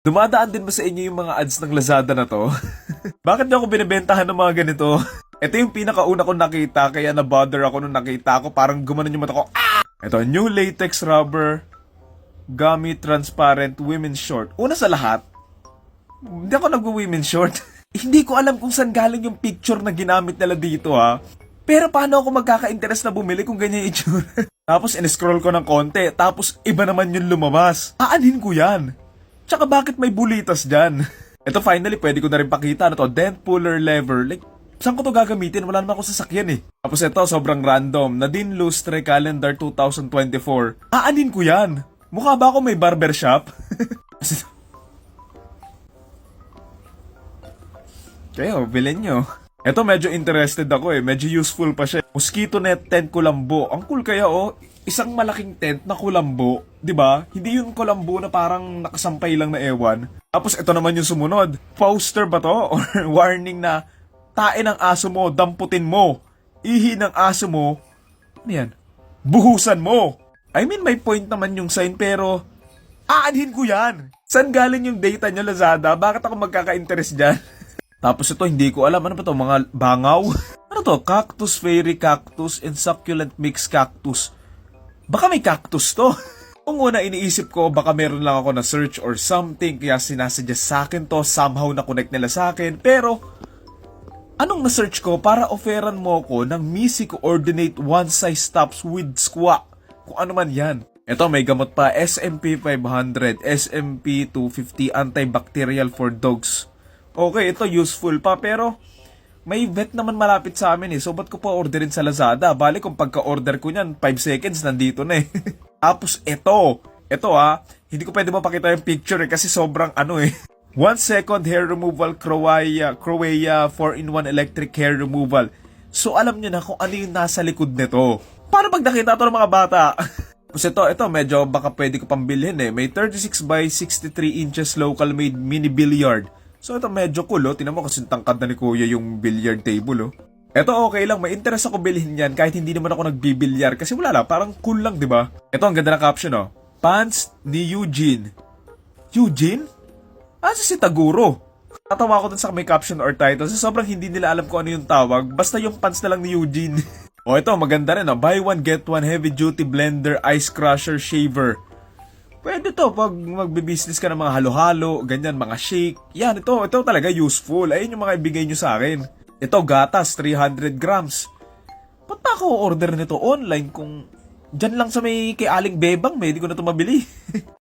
Dumadaan din ba sa inyo yung mga ads ng Lazada na to? Bakit niyo ako binibentahan ng mga ganito? Ito yung pinakauna ko nakita, kaya na-bother ako nung nakita ko. Parang gumanon yung mata ko. Ah! Ito, new latex rubber, gummy transparent women's short. Una sa lahat, hindi ako nag-women's short. hindi ko alam kung saan galing yung picture na ginamit nila dito ha. Pero paano ako magkaka-interest na bumili kung ganyan yung itsura? tapos in-scroll ko ng konti, tapos iba naman yung lumabas. Aanhin ko yan. Tsaka bakit may bulitas dyan? Ito finally, pwede ko na rin pakita. Ano to? Dent puller lever. Like, saan ko to gagamitin? Wala naman ako sasakyan eh. Tapos ito, sobrang random. Nadine Lustre Calendar 2024. Aanin ko yan. Mukha ba ako may barbershop? Kayo, bilhin nyo. Ito medyo interested ako eh. Medyo useful pa siya. Mosquito net tent kulambo. Ang cool kaya oh. Isang malaking tent na kulambo. 'di ba? Hindi yung kulambo na parang nakasampay lang na ewan. Tapos ito naman yung sumunod. Poster ba to? Or warning na tae ng aso mo, damputin mo. Ihi ng aso mo. Ano yan? Buhusan mo. I mean, may point naman yung sign pero aanhin ko yan. Saan galing yung data nyo, Lazada? Bakit ako magkaka-interest dyan? Tapos ito, hindi ko alam. Ano ba to? Mga bangaw? Ano to? Cactus fairy cactus and succulent mix cactus. Baka may cactus to. Kung una iniisip ko, baka meron lang ako na search or something, kaya sinasuggest sa akin to, somehow na connect nila sa akin. Pero, anong na-search ko para offeran mo ko ng Misi Coordinate One Size Tops with Squat? Kung ano man yan. Ito, may gamot pa, SMP 500, SMP 250, antibacterial for dogs. Okay, ito useful pa, pero may vet naman malapit sa amin eh. So, ba't ko pa orderin sa Lazada? Bali, kung pagka-order ko niyan, 5 seconds, nandito na eh. Tapos, ito. Ito ah. Hindi ko pwede mapakita yung picture eh, kasi sobrang ano eh. 1 second hair removal Croatia, Croatia 4-in-1 electric hair removal. So, alam nyo na kung ano yung nasa likod nito. Paano pag nakita to ng mga bata? Tapos ito, ito, medyo baka pwede ko pang bilhin eh. May 36 by 63 inches local made mini billiard. So ito medyo cool oh. Tinan mo kasi tangkad na ni kuya yung billiard table oh. Ito okay lang, may interest ako bilhin yan kahit hindi naman ako nagbibilyar kasi wala lang, parang cool lang, di ba? Ito ang ganda ng caption oh. Pants ni Eugene. Eugene? Ah, si Taguro. Tatawa ko dun sa may caption or title kasi sobrang hindi nila alam kung ano yung tawag. Basta yung pants na lang ni Eugene. o ito, maganda rin oh. Buy one, get one heavy duty blender, ice crusher, shaver. Pwede to pag magbe-business ka ng mga halo-halo, ganyan, mga shake. Yan, ito, ito talaga useful. Ayun yung mga ibigay nyo sa akin. Ito, gatas, 300 grams. Ba't pa ako order nito online kung dyan lang sa may kay Aling Bebang, may hindi ko na ito mabili.